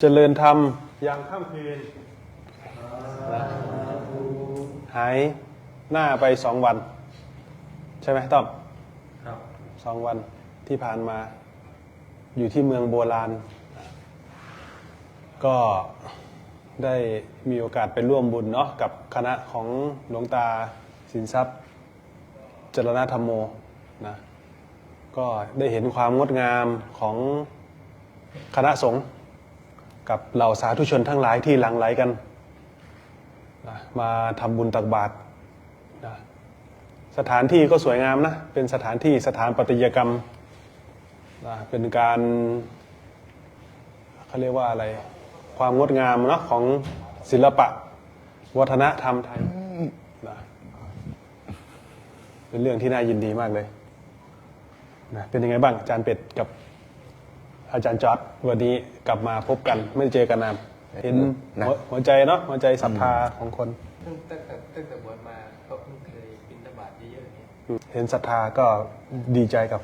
เจริญธรรมยามค่ำคืนหายหน้าไปสองวัน ใช่ไหมต้อมครับสองวันที่ผ่านมา อยู่ที่เมืองโบราณ ก็ได้มีโอกาสไปร่วมบุญเนาะกับคณะของหลวงตาสินทรัพย์ จรณธรรมโมนะก็ได้เห็นความงดงามของคณะสงฆ์ กับเหล่าสาธุชนทั้งหลายที่หลั่งไหลกันนะมาทำบุญตักบาตรนะสถานที่ก็สวยงามนะ เป็นสถานที่สถานปฏิยกรรมนะเป็นการเขาเรียกว่าอะไร ความงดงามเนาะของศิลปะ วัฒนธรรมไทยนะเป็นเรื่องที่น่ายินดีมากเลยนะเป็นยังไงบ้างอาจารย์เป็ดกับ อาจารย์จอร์ดวันนี้กลับมาพบกันไม่ได้เจอกันนานเห็นนะหัวหัวใจเนาะหัวใจศรัทธาของคน ตั้งแต่ตั้งแต่บวชมาก็เพิ่งเคยบินตบาตเยอะๆเนี่ยเห็นศรัทธาก็ดีใจกับ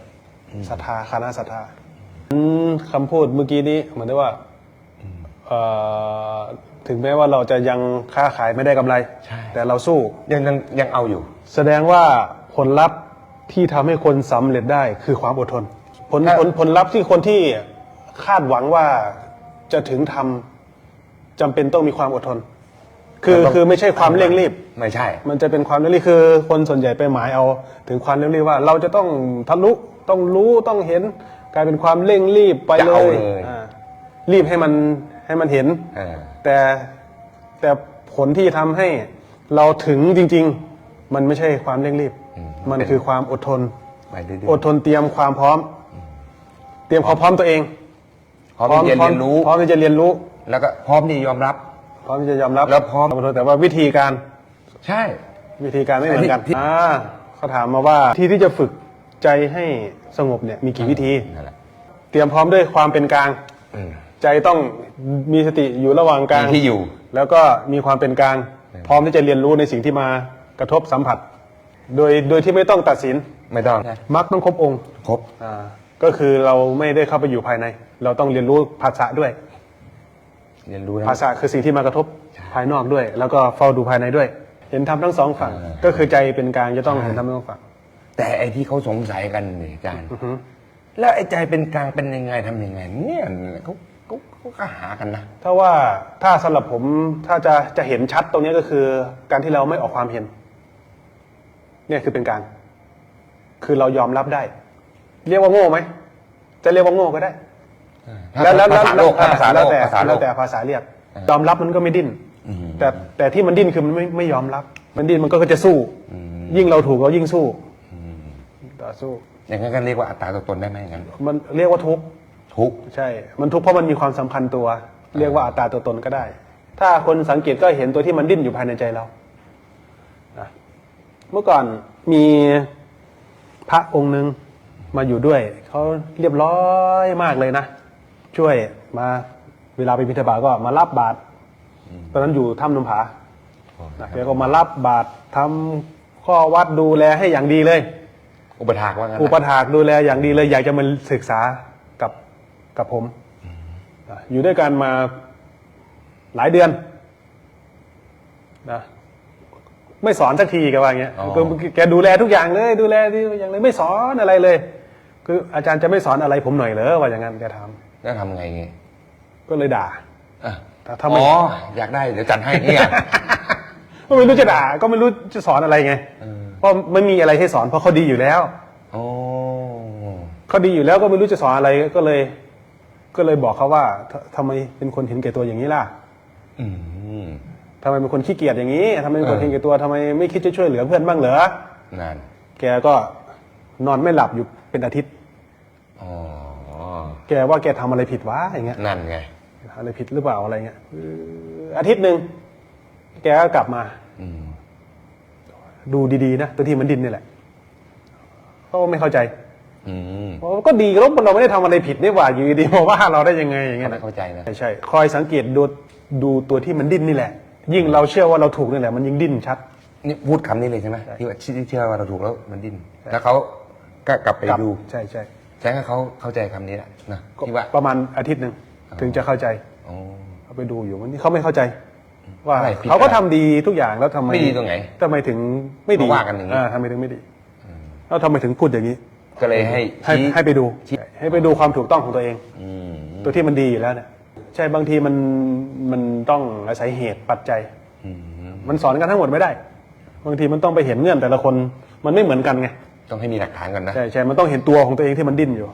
ศรัทธาคณะศรัทธาอืมคำพูดเมื่อกี้นี้เหมือนได้ว่าเอ่อถึงแม้ว่าเราจะยังค้าขายไม่ได้กำไรใช่แต่เราสู้ยังยังยังเอาอยู่ แสดงว่าผลลัพธ์ที่ทำให้คนสำเร็จได้คือความอดทน ผลครับผลผลลัพธ์ที่คนที่ คาดหวังว่าจะถึงทำจำเป็นต้องมีความอดทน คือคือไม่ใช่ความเร่งรีบ ไม่ใช่ มันจะเป็นความเร่งรีบคือคนส่วนใหญ่ไปหมายเอาถึงความเร่งรีบว่า เราจะต้องทะลุต้องรู้ต้องเห็น กลายเป็นความเร่งรีบไปจะเลเอายเลย อ่ารีบให้มันให้มันเห็น เออแต่แต่ผลที่ทำให้เราถึงจริง ๆ มันไม่ใช่ความเร่งรีบ มันคือความอดทน ไปเรื่อยอดทนเตรียมความพร้อม เตรียมความพร้อมตัวเองๆ พร้อมที่จะเรียนรู้ พร้อมที่จะเรียนรู้ แล้วก็พร้อมที่จะยอมรับ พร้อมที่จะยอมรับแล้วพร้อมอดทนแต่ว่าวิธีการ ใช่ วิธีการไม่เหมือนกันที่อ่าเขาถามมาว่าที่ที่จะฝึกใจให้สงบเนี่ยมีกี่วิธีนั่นแหละเตรียมพร้อมด้วยความเป็นกลางอืมใจต้องมีสติอยู่ระหว่างกลางมีที่อยู่ แล้วก็มีความเป็นกลาง พร้อมที่จะเรียนรู้ในสิ่งที่มากระทบสัมผัส โดยโดยที่ไม่ต้องตัดสินไม่ต้องมักต้องครบองค์ครบอ่า ก็คือเราไม่ได้เข้าไปอยู่ภายใน เราต้องเรียนรู้ภาษาด้วย เรียนรู้นะ ภาษาคือสิ่งที่มากระทบใช่ภายนอกด้วย แล้วก็เฝ้าดูภายในด้วย เห็นธรรมทั้งสองฝั่ง อ่า ก็คือใจเป็นกลางจะต้องเห็นธรรมทั้งสองฝั่ง แต่ไอ้ที่เขาสงสัยกันเนี่ยอาจารย์ แล้วไอ้ใจเป็นกลางเป็นยังไงทำยังไง เนี่ยเขาเขาเขาก็หากันนะ ถ้าว่าถ้าสำหรับผมถ้าจะจะเห็นชัดตรงนี้ก็คือ การที่เราไม่ออกความเห็น เนี่ยคือเป็นกลางคือเรายอมรับได้ เรียกว่าโง่ไหมจะเรียกว่าโง่ก็ได้แล้วแล้วภาษาโลกแล้วภาษาโลแล้วกแต่ภาษาโลแล้วกแต่ภาษาเรียกอ่ายยอมรับมันก็ไม่ดิ้นอืมแต่แต่ที่มันดิ้นคือมันไม่ไม่ยอมรับ มันดิ้นมันก็จะสู้ ยิ่งเราถูกเรายิ่งสู้ต่อสู้ อย่างนั้นก็เรียกว่าอัตราตัวตนได้ไหมอย่างนั้นมันเรียกว่าทุกข์ทุกข์ใช่ มันทุกข์เพราะมันมีความสัมพันธ์ตัว เรียกว่าอัตราตัวตนก็ได้ ถ้าคนสังเกตก็เห็นตัวที่มันดิ้นอยู่ภายในใจเรานะเมื่อก่อนมีพระองค์หนึ่ง มาอยู่ด้วยเขาเรียบร้อยมากเลยนะ ช่วยมาเวลาไปบิณฑบาตก็มารับบาตรตอนนั้นอยู่ถ้ำนมผานะแกก็มารับบาตรทำข้อวัดดูแลให้อย่างดีเลย อุปถากว่างั้นอุนะปถากดูแลอย่างดีเลย อยากจะมาศึกษากับกับผมอะอยู่ด้วยกันมาหลายเดือนนะไม่สอนสักทีแกว่าอย่างเงี้ยคือแกดูแลทุกอย่างเลย ดูแลทุกอย่างเลยไม่สอนอะไรเลย คืออาจารย์จะไม่สอนอะไรผมหน่อยเหรอว่าอย่างนั้นแกถามแล้วทำไงไงก็เลยด่าอะแต่ถ้าไม่อ๋ออยากได้เดี๋ยวจัดให้เนี่ยก็ไม่รู้จะด่า ก็ไม่รู้จะสอนอะไรไงเออเพราะไม่มีอะไรให้สอนเพราะเขาดีอยู่แล้วโอ้เขาดีอยู่แล้วก็ไม่รู้จะสอนอะไรก็เลย ก็เลยบอกเขาว่าททำไมเป็นคนเห็นแก่ตัวอย่างนี้ล่ะอืม ทำไมเป็นคนขี้เกียจอย่างนี้ทำไมเป็นคนเออ เห็นแก่ตัวทำไมไม่คิดจะช่วยเหลือเพื่อนบ้างเหรอ นั่นแกก็นอนไม่หลับอยู่เป็นอาทิตย์ อ๋อ แกว่าแกทำอะไรผิดวะอย่างเงี้ยนั่นไงอะไรผิดหรือเปล่าอะไรเงี้ยเอออาทิตย์หนึ่งแกก็กลับมา อืมดูดีๆนะตัวที่มันดินนี่แหละเขาไม่เข้าใจอืมบอกว่าก็ดีแล้วเราไม่ได้ทำอะไรผิดนี่หว่าอยู่ดีๆมาว่าเราได้ยังไงอย่างเงี้ยเขาไม่นะ เข้าใจนะ ใช่ใช่คอยสังเกตดูดูตัวที่มันดิ้นนี่แหละ ยิ่งเราเชื่อว่าเราถูกนี่แหละ มันยิ่งดิ้นชัด นี่พูดคำนี้เลยใช่ไหมที่ว่าที่เชื่อว่าเราถูกแล้วมันดิ้นแล้วเขาก็กลับไปกลับดู ใช่ใช่ แสดงว่าเขาเข้าใจคำนี้แหละนะก็ที่ว่า ประมาณอาทิตย์หนึ่งถึงจะเข้าใจอ๋อ เขาไปดูอยู่วันนี้เขาไม่เข้าใจ ว่าอะไรผิดเขาก็อะไรทำดีทุกอย่างแล้วทำไมไม่ดีตรงไหนทำไมถึงไม่ดีมาว่ากันอย่างนี้ ทำไมถึงไม่ดีแล้วทำไมถึงพูดอย่างนี้ ก็เลยให้ให้ชี้ให้ไปดูชี้ให้ไปดูความถูกต้องของตัวเอง อืมตัวที่มันดีอยู่แล้วเนี่ยใช่บางทีมันมันต้องอาศัยเหตุปัจจัย อืมมันสอนกันทั้งหมดไม่ได้ บางทีมันต้องไปเห็นเงื่อนแต่ละคนมันไม่เหมือนกันไง ต้องให้มีหลักฐานก่อนนะ ใช่ใช่มันต้องเห็นตัวของตัวเองที่มันดิ้นอยู่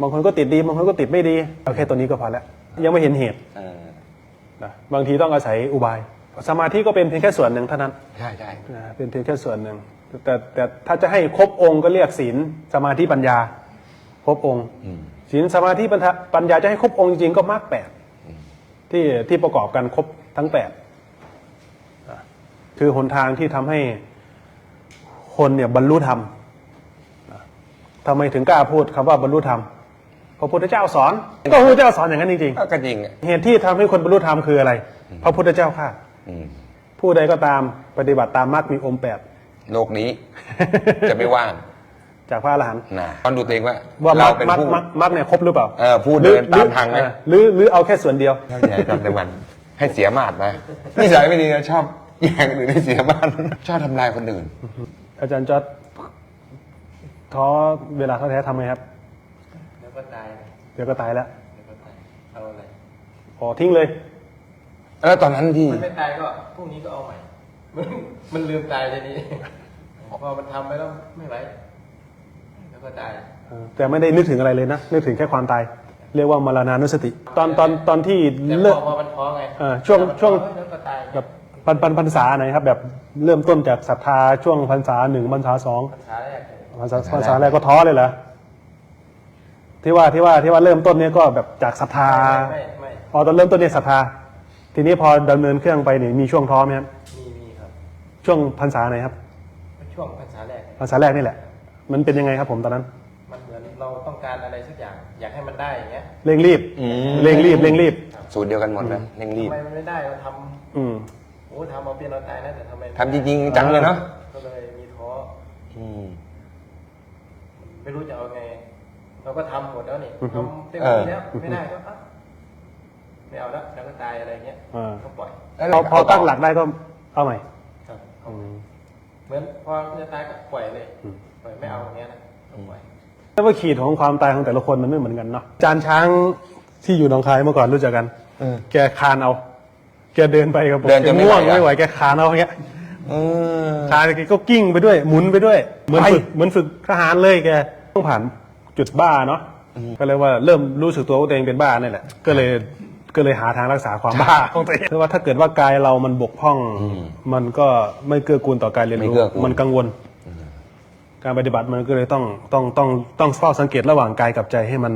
บางคนก็ติดดี บางคนก็ติดไม่ดีเอาแค่ตัวนี้ก็พอแล้ว ยังไม่เห็นเหตุเออนะบางทีต้องอาศัยอุบาย สมาธิก็เป็นเพียงแค่ส่วนหนึ่งเท่านั้นใช่ใช่นะเป็นเพียงแค่ส่วนหนึ่งแต่แต่ถ้าจะให้ครบองค์ก็เรียกศีลสมาธิปัญญา ครบองค์อืม ศีลสมาธิปัญญาปัญญาจะให้ครบองค์จริงๆก็มากแปดที่ที่ประกอบกันครบทั้งแปดอะคือหนทางที่ทำให้ คนเนี่ยบรรลุธรรมอะทำไมถึงกล้าพูดคำว่าบรรลุธรรมพระพุทธเจ้าสอน ก็พระพุทธเจ้าสอนอย่างนั้นจริงก็จริงอะๆเหตุที่ทำให้คนบรรลุธรรมคืออะไร พระพุทธเจ้าค่ะอืมผู้ใดก็ตามปฏิบัติตามมรรคมีองค์แปดโลกนี้ จะไม่ว่าง จากพระอรหันต์นะต้องดูตัวเองว่าว่ามรเรารคเป็นมรรคผู้มรรคมรรคเนี่ยครบหรือเปล่าเออผู้เดินหรือตามทางไหมเออหรือหรือเอาแค่ส่วนเดียวเข้าใจจำแต่วัน ให้เสียมาดนะนิสัยไม่ดีนะชอบแย่งคนอื่นให้เสียมาดชอบทำลายคนอื่น อาจารย์จอดท้อเวลาท้อแท้ทำไงครับ แล้วก็ตายเดี๋ยวก็ตายแล้วแล้วก็ตายเอาอะไรขอทิ้งเลย แล้วตอนนั้นที่มันไม่ตายก็พรุ่งนี้ก็เอาใหม่ มันมันลืมตายทีนี้พอมันทำไปแล้วไม่ไหวแล้วก็ตาย เออแต่ไม่ได้นึกถึงอะไรเลยนะนึกถึงแค่ความตาย เรียกว่ามรณานุสติ ตอนตอนตอนที่แต่เลิก พอมันท้อไงเออช่วงแล้วมันช่วงท้อแล้วก็ตาย แบบ ปันปันพรรษาไหนครับ แบบเริ่มต้นจากศรัทธาช่วงพรรษาหนึ่งพรรษาสองภาษาแรกเลยพรรษาพรรษาแรกก็ท้อเลยเหรอที่ว่าที่ว่าที่ว่าเริ่มต้นเนี่ยก็แบบจากศรัทธาไม่ไม่ พอตอนเริ่มต้นเนี่ยศรัทธา ทีนี้พอดำเนินเครื่องไปเนี่ยมีช่วงท้อไหมครับมีมีครับ ช่วงพรรษาไหนครับ ช่วงภาษาแรก พรรษาแรกนี่แหละ มันเป็นยังไงครับผมตอนนั้นมันเหมือนเราต้องการอะไรสักอย่าง อยากให้มันได้อย่างเงี้ยเร่งรีบอืม เร่งรีบเร่งรีบ สูตรเดียวกันหมดนะเร่งรีบ ทำไมมันไม่ได้เราทอืมำโอ้ทำเอาเป็นเอาตายนะแต่ทำไมทำจริงๆจังเลยเนาะก็เลยมีท้ออืมไม่รู้จะเอาไง เราก็ทำหมดแล้วนี่อือฮึทำเต็มเออที่แล้วไม่ได้ก็อะไม่เอาแล้วแล้วก็ตายอะไรเงี้ยอ่าก็ปล่อยพอพอตั้งหลักได้ก็เอาใหม่ครับอืมเหมือนพอจะตายก็ปล่อยเลยปล่อยไม่เอาอย่างเงี้ยนะก็ปล่อยแต่ว่าขีดของความตายของแต่ละคนมันไม่เหมือนกันเนาะจานช้างที่อยู่หนองคายเมื่อก่อนรู้จักกันเออแกคานเอา แกเดินไปกับผมเดินจนไม่ง่วงไหวอะ ไม่ไหวแกคานเอาอย่างเงี้ยเออคานแกก็กิ้งไปด้วย หมุนไปด้วย เหมือนไปฝึกเหมือนฝึกทหารเลยแกต้องผ่านจุดบ้าเนาะก็เลยว่าเริ่มรู้สึกตัวว่าตัวเองเป็นบ้านี่แหละก็เลยก็เลยหาทางรักษาความบ้าของตัวเองเพราะว่าถ้าเกิดว่ากายเรามันบกพร่อง มันก็ไม่เกื้อกูลต่อการเรียนไม่รู้เกื้อกูล มันกังวล การปฏิบัติมันก็เลยต้องต้องต้องต้องเฝ้าสังเกตระหว่างกายกับใจให้มัน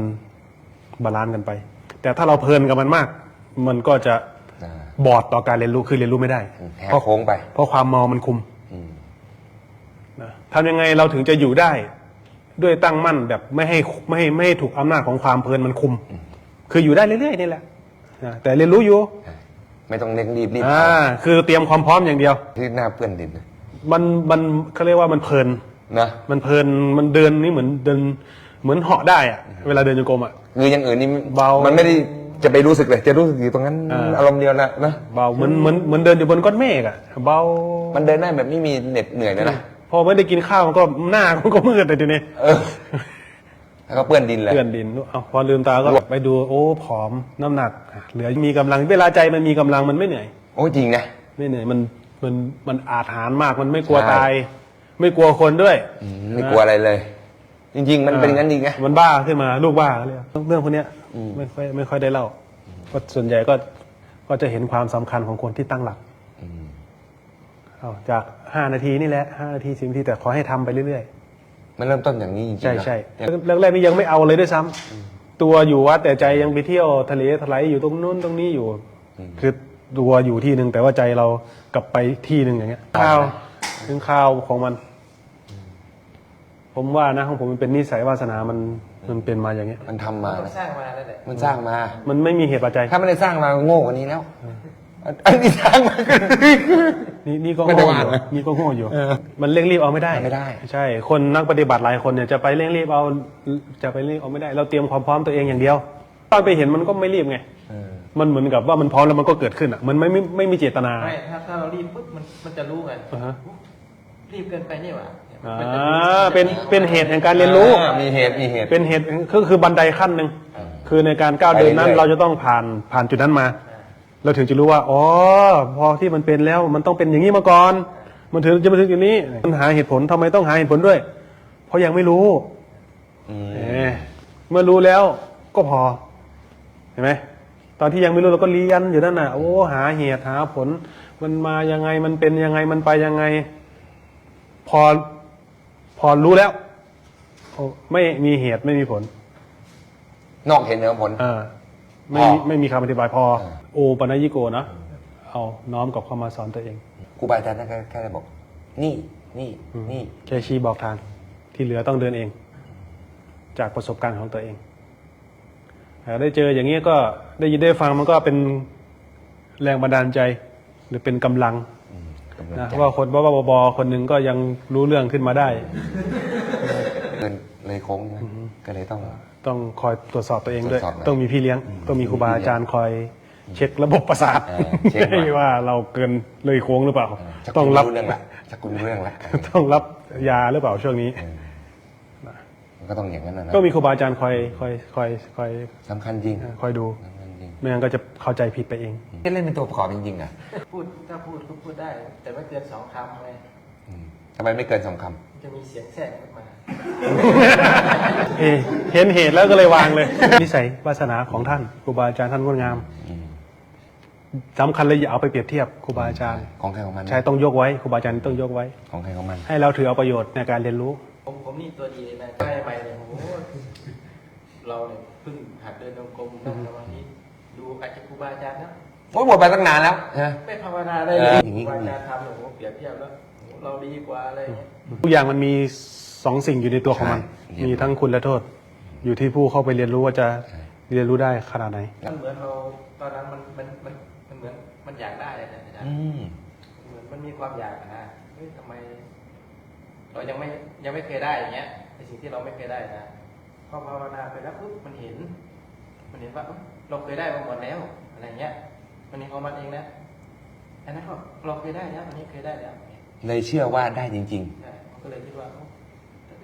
บาลานซ์กันไป แต่ถ้าเราเพลินกับมันมาก มันก็จะอ่า บอดต่อการเรียนรู้คือเรียนรู้ไม่ได้แหกโค้งไป เพราะความเมามันคุมอืมนะทำยังไงเราถึงจะอยู่ได้ ด้วยตั้งมั่นแบบไม่ให้ไม่ให้ไม่ให้ถูกอำนาจของความเพลินมันคุม คืออยู่ได้เรื่อยๆนี่แหละนะแต่เรียนรู้อยู่ไม่ต้องเร่งรีบรีบอ่าคือเตรียมความพร้อมอย่างเดียว ที่หน้าเปื้อนดินนะมันมันเขาเรียกว่ามันเพลินนะมันเพลินมันเดินนี่เหมือนเดินเหมือนเหาะได้อะเวลาเดินจงกรมอะคืออย่างอื่นนี่เบามัมันไม่ได้ จะไปรู้สึกเลย จะรู้สึกอยู่ตรงนั้นอ่า อารมณ์เดียวนะนะเบาเหมือนเหมือนเหมือนเดินอยู่บนก้อนเมฆอะเบามันเดินได้แบบไม่มีเหน็ดเหนื่อยเลยนะพอไม่ได้กินข้าวมันก็หน้ามันก็มืดเลยทีนี้เออ แล้วก็เปื้อนดินเลย เลื่อนดินเอาพอลืมตาก็ไปดูโอ้ผอมน้ำหนัก เหลือมีกำลังเวลาใจมันมีกำลังมันไม่เหนื่อย โอ้จริงนะ ไม่เหนื่อยมันมันมันอาจหารมากมันไม่กลัวใช่ ตาย ไม่กลัวคนด้วยอืมไม่กลัวอะไรเลย จริง ๆ มันเป็นอย่างนั้นจริงไง มันบ้าขึ้นมาลูกบ้าเรียกเรื่องพวกเนี้ยไม่ค่อยไม่ค่อยได้เล่าก็ส่วนใหญ่ก็ก็จะเห็นความสำคัญของคนที่ตั้งหลักเอาจากห้านาทีนี่แหละห้านาทีสิบนาทีแต่ขอให้ทำไปเรื่อยมันเริ่มต้นอย่างนี้จริงๆๆใช่นะใช่เนี่ยแรกๆนี่ยังไม่เอาเลยด้วยซ้ำตัวอยู่วัดแต่ใจยังไปเที่ยวทะเลทลายอยู่ตรงนู้นตรงนี้อยู่ คือตัวอยู่ที่หนึ่งแต่ว่าใจเรากลับไปที่หนึ่งอย่างเงี้ยข้าวถึงข้าวของมัน ผมว่านะของผมมันเป็นนิสัยวาสนามันมันเป็นมาอย่างเงี้ย มันทำมา ต้องสร้างมาแล้วแหละมันสร้างมา มันไม่มีเหตุปัจจัยถ้าไม่ได้สร้างมาโง่กว่านี้แล้วอันนี้สร้างมาก็ นี่นี่ก็ไม่ได้โง่ว่าอยู่นะนี่ก็โง่อยู่มันเร่งรีบเอาไม่ได้ไม่ได้ ใช่ คนนักปฏิบัติหลายคนเนี่ยจะไปเร่งรีบเอาจะไปเร่งเอาไม่ได้ เราเตรียมความพร้อมตัวเองอย่างเดียวตอนไปเห็นมันก็ไม่รีบไง เออ มันเหมือนกับว่ามันพร้อมแล้วมันก็เกิดขึ้นอะ มันไม่ไม่ไม่มีเจตนา ไม่ถ้าถ้าเรารีบปุ๊บมันมันจะรู้ไงอ่าฮะ รีบเกินไปนี่หว่าอ่มันจะา เป็นเป็นเหตุแห่งการเรียนรู้ อ่ามีเหตุมีเหตุ เป็นเหตุก็คือบันไดขั้นหนึ่งอ่าคือในการก้าวเดินนั้น ไปเรื่อยๆ เราจะต้องผ่านผ่านจุดนั้นมา เราถึงจะรู้ว่าอ๋อพอที่มันเป็นแล้วมันต้องเป็นอย่างนี้มาก่อน มันถึงจะมาถึงจุดนี้มันหาเหตุผลทำไมต้องหาเหตุผลด้วย เพราะยังไม่รู้อืมเอ๊ะเมื่อรู้แล้วก็พอ เห็นไหมตอนที่ยังไม่รู้เราก็เรียนอยู่นั่นน่ะโอ้หาเหตุหาผล มันมายังไงมันเป็นยังไงมันไปยังไง พอ พอรู้แล้วโอ้ไม่มีเหตุไม่มีผลนอกเหตุเหนือผล อ่าไม่พอมีไม่มีคำอธิบายพออ่าโอปัญญิโกนะ เอาน้อมกับเข้ามาสอนตัวเอง ครูบาอาจารย์ท่านแค่แค่ได้บอก นี่นี่นี่ แค่ชี้บอกทางที่เหลือต้องเดินเอง จากประสบการณ์ของตัวเองแต่ได้เจออย่างนี้ก็ได้ยินได้ฟังมันก็เป็นแรงบันดาลใจ หรือเป็นกำลังอืมกำลัง นะใจว่าคนบ้าๆบอๆคนหนึ่งก็ยังรู้เรื่องขึ้นมาได้เกินเลยโค้งนะก็เลยต้อง ต้องคอยตรวจสอบตัวเองด้วย ตรวจสอบหน่อยต้องมีพี่เลี้ยง ต้องมีครูบาอาจารย์คอยเช็คระบบประสาทเออเช็คหน่อย ให้ว่าเราเกินเลยโค้งหรือเปล่า ชักต้องคุณรับ รู้เรื่องละชักคุณรู้เรื่องละต้องรับยาหรือเปล่าช่วงนี้ มันก็ต้องอย่างนั้นนะนะก็มีครูบาอาจารย์คอยคอยคอยคอยสำคัญจริง คอยดูสำคัญจริง ไม่งั้นก็จะเข้าใจผิดไปเองเล่นเป็นตัวประกอบจริงๆอะพูดถ้าพูดก็พูดได้ แต่ไม่เกินสองคำเลยอืมทำไมไม่เกินสองคมันจะมีเสียงแทรกขึ้นมา เอะเห็นเหตุแล้วก็เลยวางเลย นิสัยวาสนาของท่านครูบาอาจารย์ท่านงดงามำอืมสำคัญเลยอย่าเอาไปเปรียบเทียบครูบาอาจารย์ของใครของมันนะใช่ต้องยกไว้ครูบาอาจารย์ต้องยกไว้ ของใครของมัน ให้เราถือเอาประโยชน์ในการเรียนรู้ ผมผมนี่ตัวดีเลยนะใกล้ไปเนี่ยโอ้โหเราเนี่ยเพิ่งหัดเดินจงกรมนั่งสมาธิ ดูอาจจะครูบาอาจารย์นะโอ้ยบวชไปตั้งนานแล้วนะ ไม่ภาวนาได้เลยเอออย่างนี้ครูก็บามีอาจารย์ทำเนี่ยโอ้โหเปรียบเทียบแล้วโอ้โหเราดีกว่าอะไรอย่างเงี้ย ทุกอย่างมันมีสองสิ่งอยู่ในตัวของมัน ใช่ มีทั้งคุณและโทษ อยู่ที่ผู้เข้าไปเรียนรู้ว่าจะเรียนรู้ได้ขนาดไหน มันเหมือนเราตอนนั้นมันมันมันมันเหมือนมันอยากได้อะนะอาจารย์อืม เหมือนมันมีความอยากอะนะเฮ้ยทำไม เรายังไม่ยังไม่เคยได้อย่างเงี้ยในสิ่งที่เราไม่เคยได้นะพอภาวนาไปแล้วปุ๊บมันเห็น มันเห็นว่าเอ้ยเราเคยได้มาหมดแล้วอะไรเงี้ย มันเห็นของมันเองนะอันนั้นก็เราเคยได้แล้วอันนี้เคยได้แล้วเนี่ยเลยเชื่อว่าได้จริงใช่มันก็เลยคิดว่าเอ้า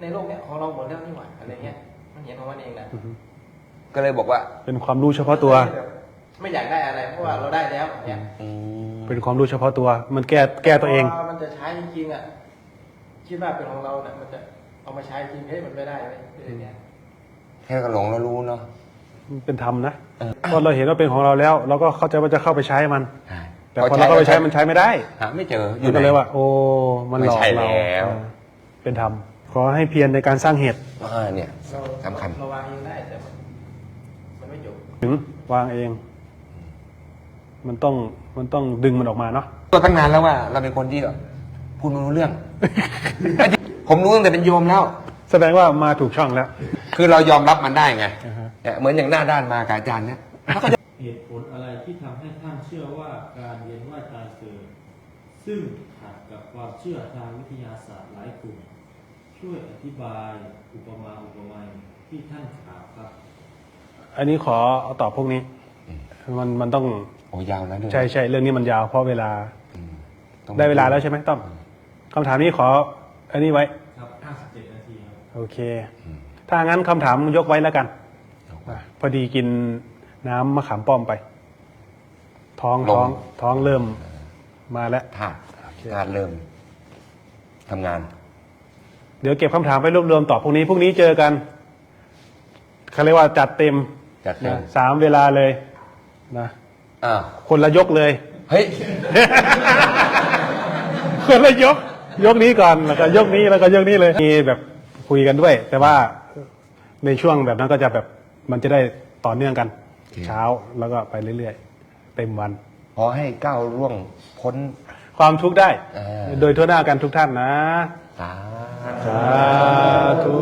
ในโลกเนี้ยของเราหมดแล้วนี่หว่าอะไรเงี้ย มันเห็นของมันเองนะๆก็เลยบอกว่า เป็นความรู้เฉพาะตัว ไม่อยากได้อะไรเพราะว่าเราได้แล้วเนี่ยอืมเป็นความรู้เฉพาะตัว มันแก้แก้ตัวเองพมันจะใช้จริงๆอะคิดว่าเป็นของเราเนี่ยมันจะเอามาใช้จริงเฮ้ยมันไม่ได้เว้ยอะไรเนี่ยแค่ก็หลงแล้วรู้เนาะ เป็นธรรมนะเออพอเราเห็นว่าเป็นของเราแล้ว เราก็เข้าใจว่าจะเข้าไปใช้มันใช่แต่พอเราเข้าไปใช้มันใช้ไม่ได้หาไม่เจออมัยู่นไหก็นเลยว่า โอ้มันหลอกไม่ใช่เราแล้วเออเป็นธรรมขอให้เพียรในการสร้างเหตุอ่าเนี่ยเราสำคัญเราวางเองได้แต่มันมันไม่จบถึงวางเอง มันต้องมันต้องดึงมันออกมาเนาะก็ตั้งนานแล้วว่า เราเป็นคนที่พูดไม่รู้เรื่อง ผมรู้ตั้งแต่เป็นโยมแล้ว แสดงว่ามาถูกช่องแล้ว คือเรายอมรับมันได้ไงอ่าฮะ เนี่ยเหมือนอย่างหน้าด้านมากับอาจารย์เนี่ยเขาก็จะเหตุผลอะไรที่ทำให้ท่านเชื่อว่าการเวียนว่ายตายเกิด ซึ่งขัดกับความเชื่อทางวิทยาศาสตร์หลายกลุ่ม ช่วยอธิบายอุปมาอุปไมยที่ท่านกล่าวครับ อันนี้ขอเอาตอบพวกนี้ มันมันต้องโอ้ยาวนะเรื่องใช่ใช่เรื่องนี้มันยาวเพราะเวลาอืมต้องได้เวลาแล้วใช่ไหมต้อมคำถามนี้ขอ อันนี้ไว้ครับ57นาทีครับโอเค ถ้างั้นคำถามยกไว้แล้วกันอะ พอดีกินน้ำมะขามป้อมไป ท้องท้องท้องเริ่มมาแล้วธาตุธาตุเริ่มทำงาน เดี๋ยวเก็บคำถามไปรวบรวมตอบพรุ่งนี้พรุ่งนี้เจอกันเขาเรียกว่าจัดเต็มจัดเต็ม นะสามเวลาเลยนะ อ่าคนละยกเลย เฮ้ย คนละยก ยกนี้ก่อนแล้วก็ยกนี้แล้วก็ยกนี้เลยมีแบบคุยกันด้วย แต่ว่าในช่วงแบบนั้นก็จะแบบ มันจะได้ต่อเนื่องกันโอเคเช้าแล้วก็ไปเรื่อยๆ เต็มวัน ขอให้ก้าวล่วงพ้น ความทุกข์ได้อ่าโดยทั่วหน้ากันทุกท่านนะ สาสาธุ